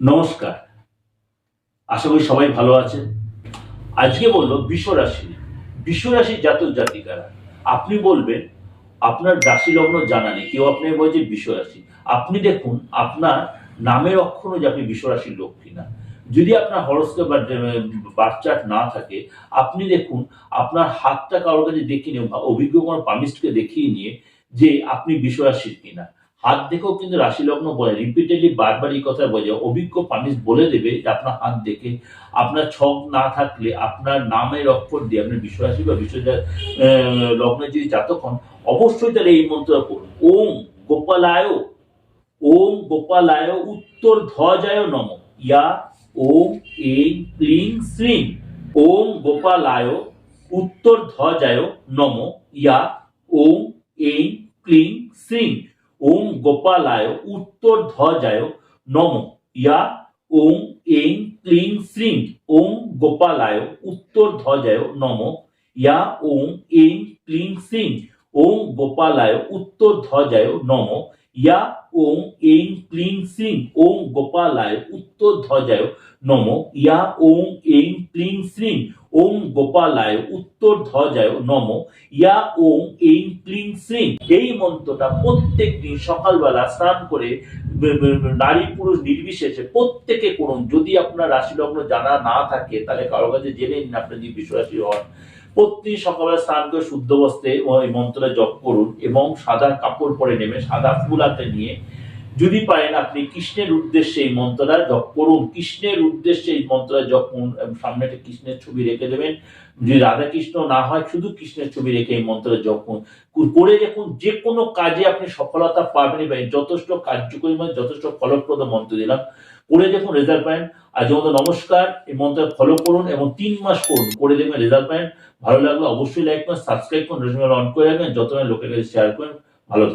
নমস্কার। আশা করি সবাই ভালো আছেন। আজকে বলল বিশ্বরাশি বিশ্বরাশির জাতক জাতিকারা, আপনি বলবেন, আপনার রাশি লগ্ন জানা নেই। কেউ আপনি বলছে বিশ্বরাশি আপনি দেখুন, আপনার নামের অক্ষর যে আপনি বিশ্বরাশির লোক কিনা। যদি আপনার হরস্কোপ বা বাচ্চাট না থাকে, আপনি দেখুন, আপনার হাতটা কারোর কাছে দেখিয়ে নিয়ে অভিজ্ঞ কোনো পামিস্টকে দেখিয়ে নিয়ে যে আপনি বিশ্বরাশির কিনা। হাত দেখেও কিন্তু রাশি লগ্ন বলে রিপিটেডলি বারবার এই কথা বলে, অভিজ্ঞ পানিশ বলে দেবে যে আপনার হাত দেখে আপনার ছক না থাকলে আপনার নামের অক্ষর দিয়ে আপনি বিশ্বরাশি বা বিশ্ব লগ্নে যদি জাতক হন, অবশ্যই তাহলে এই মন্ত্র করুন ওম গোপালায় ওম গোপালায় উত্তর ধ্বজায় নম। ইয়া ওম এং ক্লিং শ্রীং। ওম গোপালায় উত্তর ধ্বজায় নম। ইয়া ওম এং ক্লিং শ্রীং। ওম গোপালায় উত্তর ধ্বজায় নম। ইয়া ওম এং ক্লিং শ্রীং। ওম গোপালায় উত্তর ধ্বজায় নম। ইয়া ওম এং ক্লিং শ্রীং। ওম গোপালায় উত্তর ধ্বজায় নম। ইয়া ওম এং ক্লিং শ্রীং। ওম গোপালায় উত্তর ধ্বজায় নম। ইয়া ওং এং ক্লিং শ্রীং। ওম গোপালায় উত্তর ধ্বজায় নম। ইয়া ওং এইং ক্লিং শ্রীং। এই মন্ত্রটা প্রত্যেক দিন সকালবেলা স্নান করে নারী পুরুষ নির্বিশেষে প্রত্যেকে করুন। যদি আপনার রাশি লগ্ন জানা না থাকে, তাহলে কারও কাছে জেনে নিন আপনি যদি বিশ্বাসী হন। প্রত্যেক সকালবেলা স্নান করে শুদ্ধ বস্ত্রে ওই মন্ত্রটা জপ করুন এবং সাদা কাপড় পরে নেমে সাদা ফুল হাতে নিয়ে যদি পারেন আপনি কৃষ্ণের উদ্দেশ্যে এই মন্ত্রটা জপ করুন। কৃষ্ণের উদ্দেশ্যে এই মন্ত্রটা জপ করুন। সামনে একটা কৃষ্ণের ছবি রেখে দেবেন। যদি রাধা কৃষ্ণ না হয়, শুধু কৃষ্ণের ছবি রেখে এই মন্ত্রটা জপ করুন। করে দেখুন, যে কোনো কাজে আপনি সফলতা পাবেন এবং যথেষ্ট কার্যকরী মানে যথেষ্ট ফলপ্রদ মন্ত্র দিলাম। করে দেখুন রেজাল্ট পাবেন। আজ মতো নমস্কার। এই মন্ত্র ফলো করুন এবং তিন মাস করুন। করে দেখবেন রেজাল্ট পাবেন। ভালো লাগলে অবশ্যই লাইক করুন সাবস্ক্রাইব করুন অন করে রাখবেন। যত লোকের কাছে শেয়ার করেন ভালো থাকুন।